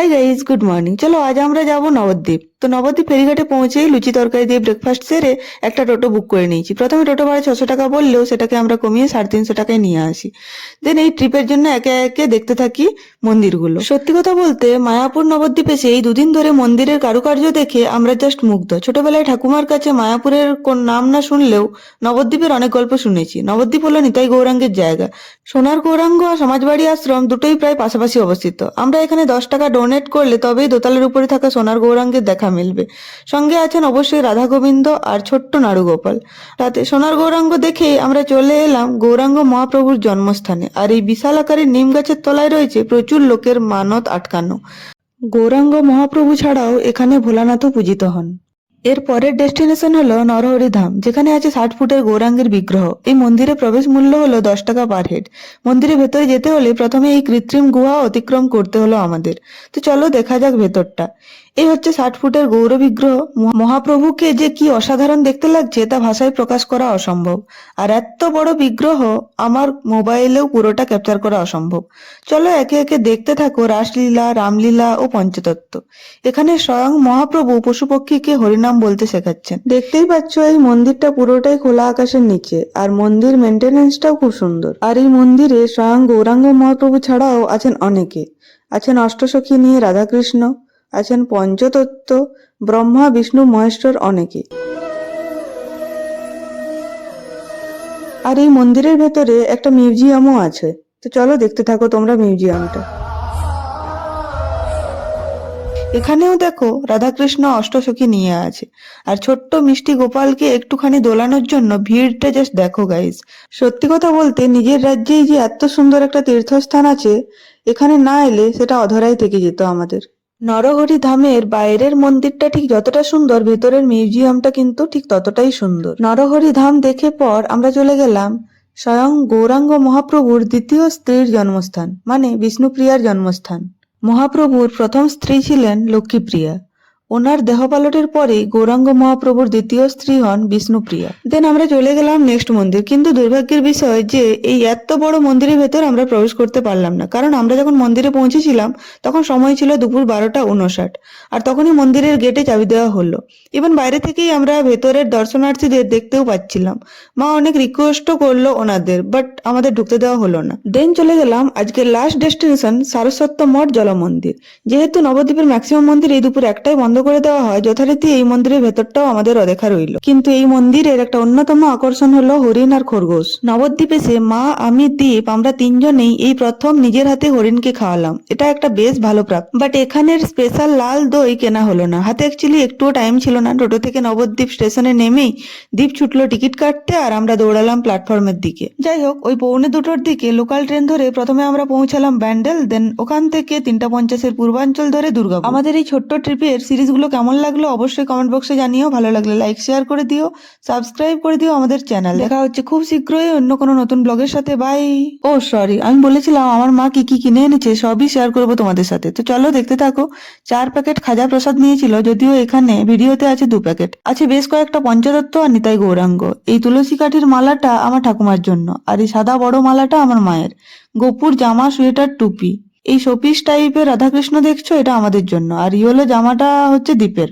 Hi guys good morning চলো আজ আমরা যাব নবদ্বীপ তো নবদ্বীপ ফেরিঘাটে পৌঁছেই লুচি তরকারি দিয়ে ব্রেকফাস্ট সেরে একটা টোটো বুক করে নিয়েছি। প্রথমে টোটো ভাড়া ছশো টাকা বললেও সেটাকে আমরা কমিয়ে সাড়ে তিনশো টাকায় নিয়ে আসি। দেন এই ট্রিপের জন্য একে একে দেখতে থাকি মন্দিরগুলো। সত্যি কথা বলতে মায়াপুর নবদ্বীপ এসে এই দুদিন ধরে মন্দিরের কারুকার্য দেখে আমরা জাস্ট মুগ্ধ। ছোটবেলায় ঠাকুমার কাছে মায়াপুরের কোন নাম না শুনলেও নবদ্বীপের অনেক গল্প শুনেছি। নবদ্বীপ হলো নিতাই গৌরাঙ্গের জায়গা। সোনার গৌরাঙ্গ আর সমাজবাড়ি আশ্রম দুটোই প্রায় পাশাপাশি অবস্থিত। আমরা এখানে দশ টাকা ডোনেট করলে তবেই দোতলার উপরে থাকা সোনার গৌরাঙ্গের দেখা মিলবে। সঙ্গে আছেন অবশ্যই রাধা গোবিন্দ আর ছোট্ট নাড়ুগোপাল। রাতে সোনার গৌরাঙ্গ দেখে আমরা চলে এলাম গৌরাঙ্গ মহাপ্রভুর জন্মস্থানে। আর এই বিশাল আকারের নিম গাছের তলায় রয়েছে প্রচুর লোকের মানত আটকানো। গৌরাঙ্গ মহাপ্রভু ছাড়াও এখানে ভোলানাথও পূজিত হন। এর পরের ডেস্টিনেশন হলো নরহরি ধাম, যেখানে আছে ষাট ফুটের গৌরাঙ্গের বিগ্রহ। এই মন্দিরে প্রবেশ মূল্য হলো দশ টাকা পার হেড মন্দিরের ভেতরে যেতে হলে প্রথমে এই কৃত্রিম গুহা অতিক্রম করতে হলো আমাদের। তো চলো দেখা যাক ভেতরটা। এই হচ্ছে ষাট ফুটের গৌর বিগ্রহ। মহাপ্রভুকে যে কি অসাধারণ দেখতে লাগছে, তা ভাষায় প্রকাশ করা অসম্ভব। আর এত বড় বিগ্রহ আমার মোবাইলেও পুরোটা ক্যাপচার করা অসম্ভব। চলো একে একে দেখতে থাকো রাসলীলা, রামলীলা ও পঞ্চতত্ত্ব। এখানে স্বয়ং মহাপ্রভু পশু পক্ষীকে হরিনাম বলতে শেখাচ্ছেন। দেখতেই পাচ্ছ, এই মন্দিরটা পুরোটাই খোলা আকাশের নিচে, আর মন্দির মেনটেনেন্সটাও খুব সুন্দর। আর এই মন্দিরে স্বয়ং গৌরাঙ্গ মহাপ্রভু ছাড়াও আছেন অনেকে। আছেন অষ্টসখী নিয়ে রাধাকৃষ্ণ আছেন পঞ্চতত্ত্ব, ব্রহ্মা, বিষ্ণু, মহেশ্বর অনেকে আর এই মন্দিরের ভেতরে একটা মিউজিয়ামও আছে। তো চলো দেখতে থাকো তোমরা মিউজিয়ামটা। এখানেও দেখো রাধাকৃষ্ণ অষ্টসখী নিয়ে আছে। আর ছোট্ট মিষ্টি গোপালকে একটুখানি দোলানোর জন্য ভিড়টা জাস্ট দেখো গাইজ সত্যি কথা বলতে নিজের রাজ্যেই যে এত সুন্দর একটা তীর্থস্থান আছে, এখানে না এলে সেটা অধরাই থেকে যেত আমাদের। নরহরি ধামের বাইরের মন্দিরটা ঠিক যতটা সুন্দর, ভেতরের মিউজিয়ামটা কিন্তু ঠিক ততটাই সুন্দর। নরহরি ধাম দেখে পর আমরা চলে গেলাম স্বয়ং গৌরাঙ্গ মহাপ্রভুর দ্বিতীয় স্ত্রীর জন্মস্থান মানে বিষ্ণুপ্রিয়ার জন্মস্থান। মহাপ্রভুর প্রথম স্ত্রী ছিলেন লক্ষ্মীপ্রিয়া। ওনার দেহপালটের পরে গৌরাঙ্গ মহাপ্রভুর দ্বিতীয় স্ত্রী হন বিষ্ণুপ্রিয়া। দেন আমরা চলে গেলাম নেক্সট মন্দির। কিন্তু দুর্ভাগ্যের বিষয় যে এই এত বড় মন্দিরের ভেতর আমরা প্রবেশ করতে পারলাম না। কারণ আমরা যখন মন্দিরে পৌঁছেছিলাম, তখন সময় ছিল দুপুর বারোটা উনষাট আর তখনই মন্দিরের গেটে চাবি দেওয়া হলো। ইভেন বাইরে থেকেই আমরা ভেতরের দর্শনার্থীদের দেখতেও পাচ্ছিলাম। মা অনেক রিকোয়েস্টও করল ওনাদের বাট আমাদের ঢুকতে দেওয়া হলো না। দেন চলে গেলাম আজকের লাস্ট ডেস্টিনেশন সারস্বত মঠ জল মন্দির যেহেতু নবদ্বীপের ম্যাক্সিমাম মন্দির এই দুপুর একটাই বন্ধ করে দেওয়া হয়। যথারীতি এই মন্দিরের ভেতরটাও আমাদের অদেখা রইল। কিন্তু এই মন্দিরের একটা অন্যতম আকর্ষণ হলো হরিণ আর খরগোশ। নবদ্বীপে সে মা, আমি দ্বীপ আমরা তিনজনেই এই প্রথম নিজের হাতে হরিণকে খাওয়ালাম। এটা একটা বেশ ভালো প্রাপ বাট এখানের স্পেশাল লাল দই কেনা হলো না। হাতে অ্যাকচুয়ালি একটুও টাইম ছিল না। টোটো থেকে নবদ্বীপ স্টেশনে নেমেই দ্বীপ ছুটলো টিকিট কাটতে আর আমরা দৌড়ালাম প্ল্যাটফর্মের দিকে। যাই হোক, ওই পৌনে দুটোর দিকে লোকাল ট্রেন ধরে প্রথমে আমরা পৌঁছালাম ব্যান্ডেল দেন ওখান থেকে তিনটা পঞ্চাশের পূর্বাঞ্চল ধরে দুর্গাপুর। আমাদের এই ছোট্ট ট্রিপের সিরিজগুলো কেমন লাগল অবশ্যই কমেন্ট বক্সে জানিও। ভালো লাগলে লাইক শেয়ার করে দিও। সাবস্ক্রাইব করে দিও আমাদের চ্যানেল দেখা হচ্ছে খুব শীঘ্রই অন্য কোনো নতুন ব্লগের সাথে। বাই ও সরি আমি বলেছিলাম আমার মা কি কি কিনে এনেছে, সবই শেয়ার করব তোমাদের সাথে। তো চলো দেখতে থাকো। চার প্যাকেট খাজা প্রসাদ নিয়েছিল, যদিও এখানে ভিডিওতে আছে দু প্যাকেট আছে বেশ কয়েকটা পঞ্চতত্ত্ব আর নিতাই গৌরাঙ্গ। এই তুলসী কাঠির মালাটা আমার ঠাকুমার জন্য, আর এই সাদা বড় মালাটা আমার মায়ের। গোপুর জামা সোয়েটার টুপি। এই শোপিস টাইপের রাধাকৃষ্ণ দেখছ? এটা আমাদের জন্য। আর ইয়েলো জামাটা হচ্ছে দীপের।